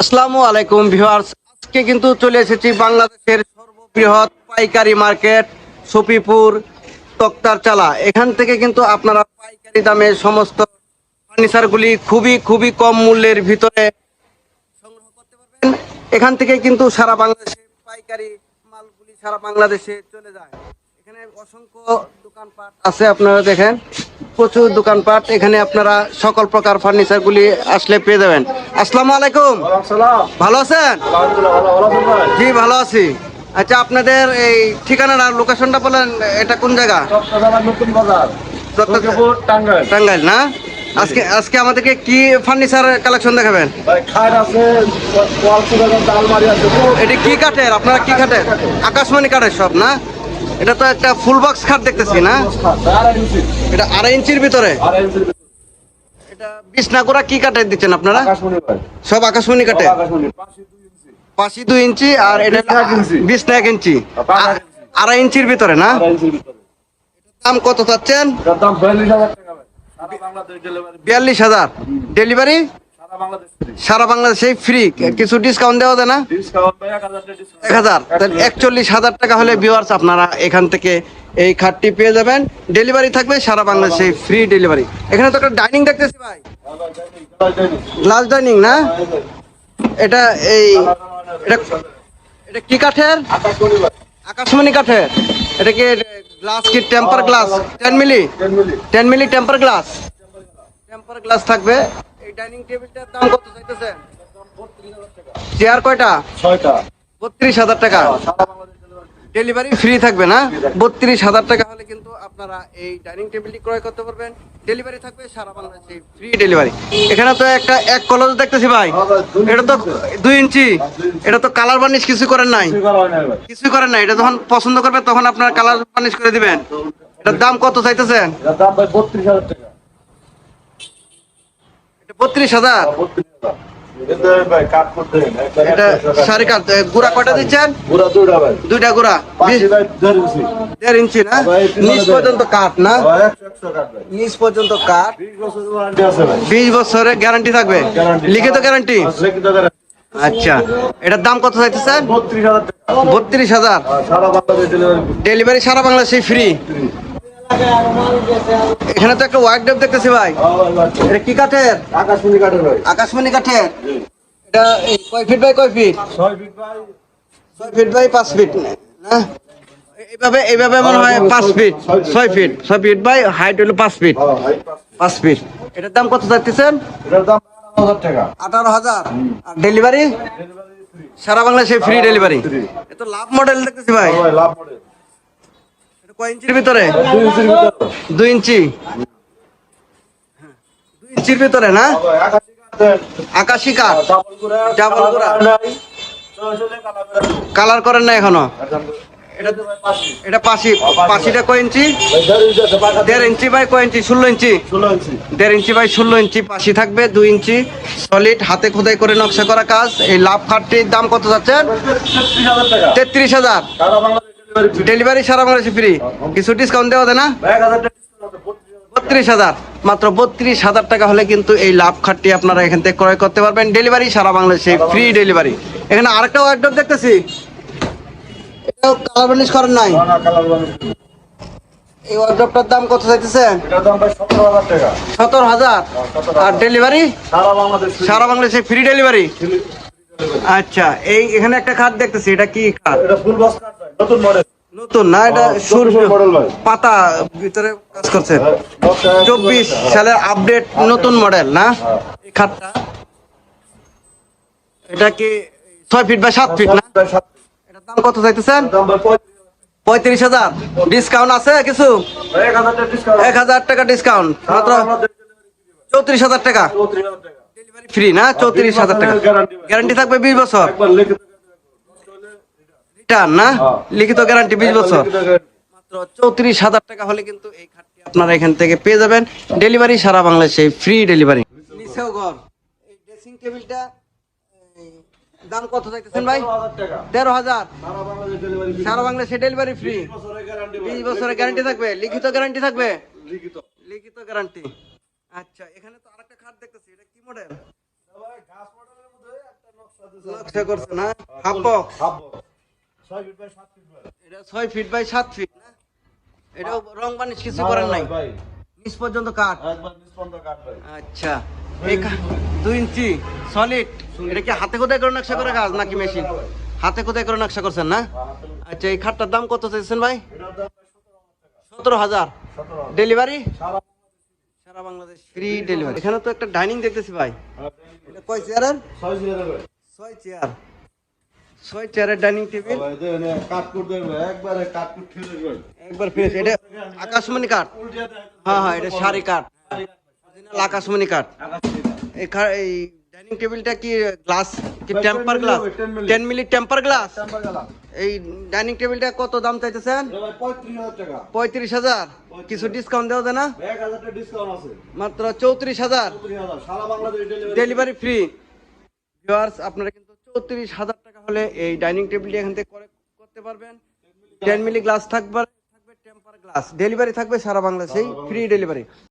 আসসালামু আলাইকুম ভিউয়ার্স। আজকে কিন্তু চলে এসেছি বাংলাদেশের সর্ববৃহৎ পাইকারি মার্কেট, সফিপুর তক্তার চালা এখান থেকে কিন্তু আপনারা পাইকারি দামে সমস্ত ফার্নিচারগুলি খুবই খুবই কম মূল্যের ভিতরে সংগ্রহ করতে পারবেন। এখান থেকে কিন্তু সারা বাংলাদেশে পাইকারি মালগুলি সারা বাংলাদেশে চলে যায়। এখানে অসংখ্য দোকানপাট আছে, আপনারা দেখেন। প্রচুর দোকানপাট এখানে আপনারা সকল প্রকার ফার্নিচারগুলি আসলে পেয়ে যাবেন। আসসালামু আলাইকুম। ভালো আছেন? জি ভালো আছি। আচ্ছা আপনাদের এই ঠিকানাটা লোকেশনটা বলেন এটা কোন জায়গা? টাঙ্গাইল। না? আজকে আজকে আমাদেরকে কি ফার্নিচার কালেকশন দেখাবেন? এটা কি কাঠের? আপনারা কি কাঠের। আকাশমণি কাঠের সব না? এটা তো একটা ফুল বক্স খাট দেখতেছি না? এটা আড়াই ইঞ্চির ভিতরে? এটা বিছনাগুড়া কি কাঠের দিচ্ছেন আপনারা? সব আকাশমণি কাঠে পাঁচি দুই ইঞ্চি আর এটা বিছনা এক ইঞ্চি। আড়াই ইঞ্চির ভিতরে না? দাম কত চাচ্ছেন? বিয়াল্লিশ হাজার ডেলিভারি? সারা বাংলাদেশে ফ্রি কিছু ডিসকাউন্ট দেওয়া যায় না? এক হাজার তাহলে একচল্লিশ হাজার টাকা হলে ভিউয়ার্স আপনারা এখান থেকে এই খাটটি পেয়ে যাবেন। ডেলিভারি থাকবে সারা বাংলাদেশে ফ্রি ডেলিভারি এখানে তো একটা ডাইনিং দেখতেছি ভাই। গ্লাস ডাইনিং না? এটা এই এটা এটা কি কাঠের? আকাশমণি কাঠের। এটা কি গ্লাস কি? Temper glass ten milli ten milli temper glass temper glass থাকবে। ডাইনিং টেবিলটার দাম কত চাইতেছেন? চেয়ার কয়টা? বত্রিশ হাজার টাকা। ডেলিভারি ফ্রি থাকবে না? বত্রিশ হাজার টাকা হলে কিন্তু আপনারা এই ডাইনিং টেবিলটি ক্রয় করতে পারবেন। ডেলিভারি থাকবে সারা বাংলাদেশে ফ্রি ডেলিভারি এখানে তো একটা এক কলজ দেখতেছি ভাই। এটা তো দুই ইঞ্চি। এটা তো কালার বার্নিশ কিছু করেন নাই। কিছুই করেন নাই। এটা যখন পছন্দ করবে তখন আপনার কালার বার্নিশ করে দিবেন। এটার দাম কত চাইতেছেন? এটা বত্রিশ হাজার এটা সাড়ে কাঠ। গুড়া কয়টা দিচ্ছেন? দুইটা গুড়া। দেড় ইঞ্চি। না? নিচ পর্যন্ত কাঠ না? নিচ পর্যন্ত কাঠ? বিশ বছরের গ্যারান্টি থাকবে? লিখিত গ্যারান্টি আচ্ছা। এটার দাম কত চাইতেছেন? বত্রিশ হাজার ডেলিভারি সারা বাংলাদেশে ফ্রি এখানে তো একটা ওয়াইড দেখতেছি ভাই। এটা কি কাঠের? আকাশমণি কাঠের আকাশমণি কাঠের? এটা কয় ফিট বাই কয় ফিট ছয় ফিট ভাই ছয় ফিট বাই পাঁচ ফিট না এইভাবে এইভাবে মনে হয় পাঁচ ফিট ছয় ফিট ছয় ফিট বাই হাইট হলো পাঁচ ফিট পাঁচ ফিট এটার দাম কত চাইতেছেন এটার দাম আঠারো হাজার আর ডেলিভারি সারা বাংলাদেশে ফ্রি ডেলিভারি এত লাভ মডেল দেখতেছি ভাই। ভাই লাভ মডেল কয় ইঞ্চির ভিতরে? দুই ইঞ্চি? দুই ইঞ্চির ভিতরে না? আকাশি কাঠ ডাবল কালার করেন না এখনও? এটা পাশি পাশিটা কয় ইঞ্চি? দেড় ইঞ্চি বাই কয় ইঞ্চি? ষোলো ইঞ্চি? দেড় ইঞ্চি বাই ষোলো ইঞ্চি পাশি থাকবে দুই ইঞ্চি। সলিড হাতে খোদাই করে নকশা করা কাজ। এই লাভ খাটটির দাম কত যাচ্ছেন? তেত্রিশ হাজার ডেলিভারি সারা বাংলাদেশে ফ্রি। কিছু ডিসকাউন্ট দেওয়া যায় না? বত্রিশ হাজার। মাত্র বত্রিশ হাজার টাকা হলে কিন্তু এই লাভ খাটটি আপনারা এখান থেকে ক্রয় করতে পারবেন। ডেলিভারি সারা বাংলাদেশে ফ্রি ডেলিভারি। এখানে আরেকটা ওয়ার্ডরোব দেখতেছি। এটাও কালার বার্নিশ করেন নাই। এই ওয়ার্ডরোবটার দাম কত চাইতেছেন এটার সতেরো হাজার হাজার? আর ডেলিভারি? সারা বাংলাদেশ ফ্রি ডেলিভারি আচ্ছা এই এখানে একটা খাট দেখতেছি। এটা কি খাট? ফুল বক্স নতুন মডেল নতুন না এটা হ্যাঁ। পাতা ভিতরে কাজ করছে। চব্বিশ সালের আপডেট নতুন মডেল না? এই খাটটা। এটা কি ছয় ফিট বা সাত ফিট না? এটার দাম কত চাইতেছেন? পঁয়ত্রিশ হাজার। ডিসকাউন্ট আছে কিছু? এক হাজার টাকা ডিসকাউন্ট মাত্র। চৌত্রিশ হাজার টাকা। ডেলিভারি ফ্রি না? চৌত্রিশ হাজার টাকা। গ্যারান্টি থাকবে বিশ বছর। রিটার্ন না। লিখিত গ্যারান্টি বিশ বছর। মাত্র চৌত্রিশ হাজার টাকা হলে কিন্তু এই খাটটি আপনারা এখান থেকে পেয়ে যাবেন। ডেলিভারি সারা বাংলাদেশে ফ্রি ডেলিভারি নিচেও ঘর। এই ড্রেসিং টেবিলটা দাম কত চাইতেছেন ভাই? তেরো হাজার। সারা বাংলাদেশে ডেলিভারি ফ্রি বিশ বছরের গ্যারান্টি থাকবে। লিখিত গ্যারান্টি থাকবে? লিখিত। গ্যারান্টি আচ্ছা এখানে তো আরেকটা খাট দেখতেছি। এটা কি মডেল নকশা করছে না? Half box. Half box. এটা ছয় ফিট বাই সাত ফিট না? এটা রং বানিশ কিছু করেন নাই। ভাই। নিচ পর্যন্ত কাঠ একবার নিষ্পন্দ কাট ভাই। আচ্ছা দুই ইঞ্চি সলিড এটা কি হাতে কোথায় করে নকশা করে কাজ নাকি মেশিন হাতে কোথায় করে নকশা করছেন না? আচ্ছা এই খাটটার দাম কত চাইছেন ভাই? সতেরো হাজার ডেলিভারি সারা বাংলাদেশ ফ্রি ডেলিভারি এখানে তো একটা ডাইনিং দেখতেছি ভাই। হ্যাঁ, এটা কয় চেয়ারের ছয় চেয়ার ছয় চেয়ারের ডাইনিং টেবিল। একবারে একবার ফ্রেশ এটা আকাশমণি কাঠ। হ্যাঁ হ্যাঁ এটা শাড়ি কাঠ। আকাশমণি কাঠ। এই এই ডাইনিং টেবিলটা কি গ্লাস? কি টেম্পার গ্লাস? হবে, 10 মিলি। Temper glass? এই ডাইনিং টেবিলটা কত দাম চাইতেছেন? পঁয়ত্রিশ হাজার টাকা। কিছু ডিসকাউন্ট দেওয়া যায় না? এক হাজার টাকা ডিসকাউন্ট আছে। মাত্র চৌত্রিশ হাজার। সারা বাংলাদেশ ডেলিভারি ফ্রি ভিউয়ার্স আপনারা চৌত্রিশ হাজার টাকা হলে এই ডাইনিং টেবিলটি এখান থেকে করে করতে পারবেন। টেন মিলি গ্লাস থাকবে থাকবে টেম্পার গ্লাস। ডেলিভারি থাকবে সারা বাংলাদেশেই ফ্রি ডেলিভারি